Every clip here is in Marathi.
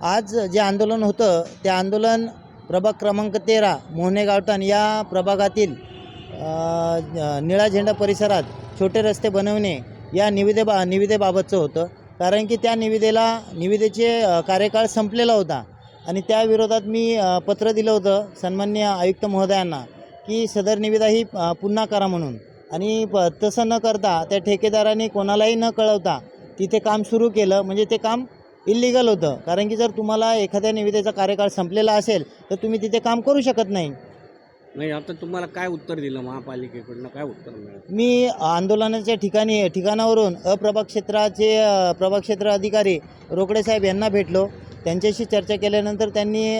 आज जे आंदोलन होतं ते आंदोलन प्रभाग क्रमांक तेरा मोहने गावठाण या प्रभागातील निळा झेंडा परिसरात छोटे रस्ते बनवणे या निविदे बा निविदेबाबतचं होतं. कारण की त्या निविदेला निविदेचे कार्यकाळ संपलेला होता. आणि त्या विरोधात मी पत्र दिलं होतं सन्मान्य आयुक्त महोदयांना की सदर निविदा ही पुन्हा करा म्हणून. आणि प तसं न करता त्या ठेकेदाराने कोणालाही न कळवता तिथे काम सुरू केलं. म्हणजे ते काम इल्लिगल होतं. कारण की जर तुम्हाला एखाद्या निविदेचा कार्यकाळ संपलेला असेल तर तुम्ही तिथे काम करू शकत नाही. नाही आता तुम्हाला काय उत्तर दिलं महापालिकेकडनं? काय उत्तर मिळालं? मी आंदोलनाच्या ठिकाणी ठिकाणावरून अप्रभाग क्षेत्राचे प्रभाग क्षेत्र अधिकारी रोकडे साहेब यांना भेटलो. त्यांच्याशी चर्चा केल्यानंतर त्यांनी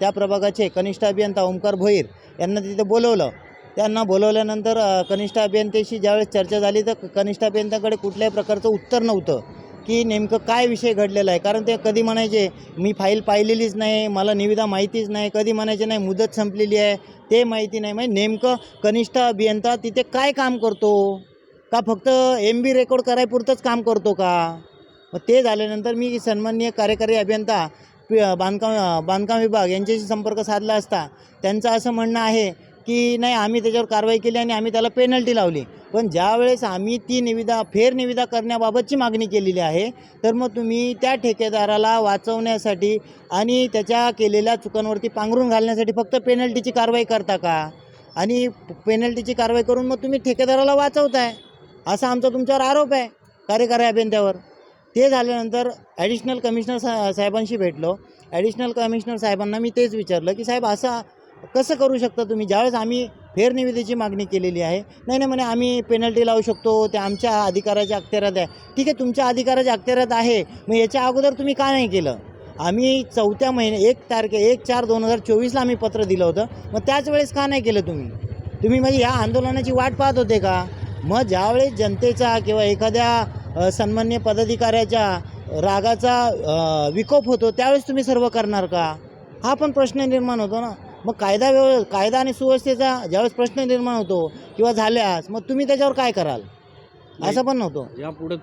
त्या- प्रभागाचे कनिष्ठ अभियंता ओंकार भोईर यांना तिथे बोलवलं. त्यांना बोलवल्यानंतर कनिष्ठ अभियंत्याशी ज्यावेळेस चर्चा झाली तर कनिष्ठ अभियंत्याकडे कुठल्याही प्रकारचं उत्तर नव्हतं. की नेमकं काय विषय घडलेला आहे? कारण ते कधी म्हणायचे मी फाईल पाहिलेलीच नाही मला निविदा माहितीच नाही. कधी म्हणायचे नाही मुदत संपलेली आहे. ते माहिती नाही. म्हणजे नेमकं कनिष्ठ अभियंता तिथे काय काम करतो? का फक्त एम बी रेकॉर्ड करायपुरतंच काम करतो का? मग ते झाल्यानंतर मी सन्माननीय कार्यकारी अभियंता बांधकाम बांधकाम विभाग यांच्याशी संपर्क साधला असता. त्यांचं असं म्हणणं आहे की नाही आम्ही त्याच्यावर कारवाई केली आणि आम्ही त्याला पेनल्टी लावली. पण ज्यावेळेस आम्ही ती निविदा फेर निविदा करण्याबाबतची मागणी केलेली आहे तर मग तुम्ही त्या ठेकेदाराला वाचवण्यासाठी आणि त्याच्या केलेल्या चुकांवरती पांघरून घालण्यासाठी फक्त पेनल्टीची कारवाई करता का? आणि पेनल्टीची कारवाई करून मग तुम्ही ठेकेदाराला वाचवताय. असा आमचा तुमच्यावर आरोप आहे कार्यकारी अभियंत्यावर. ते झाल्यानंतर ॲडिशनल कमिशनर सा साहेबांशी भेटलो. ॲडिशनल कमिशनर साहेबांना मी तेच विचारलं की साहेब असा कसं करू शकता तुम्ही? ज्यावेळेस आम्ही फेरनिविदेची मागणी केलेली आहे नाही नाही म्हणे आम्ही पेनल्टी लावू शकतो ते आमच्या अधिकाराच्या अखत्यारात आहे. ठीक आहे तुमच्या अधिकाराच्या अखत्यारात आहे मग याच्या अगोदर तुम्ही का नाही केलं? आम्ही चौथ्या महिने एक तारखे एक चार दोन हजार चोवीसला आम्ही पत्र दिलं होतं मग त्याच वेळेस का नाही केलं तुम्ही? तुम्ही म्हणजे या आंदोलनाची वाट पाहत होते का? मग ज्यावेळेस जनतेचा किंवा एखाद्या सन्मान्य पदाधिकाऱ्याच्या रागाचा विकोप होतो त्यावेळेस तुम्ही सर्व करणार का? हा पण प्रश्न निर्माण होतो ना. मग कायदा व्यव कायदा आणि सुव्यवस्थेचा ज्यावेळेस प्रश्न निर्माण होतो किंवा झाल्यास मग तुम्ही त्याच्यावर काय कराल? असं पण नव्हतं. यापुढे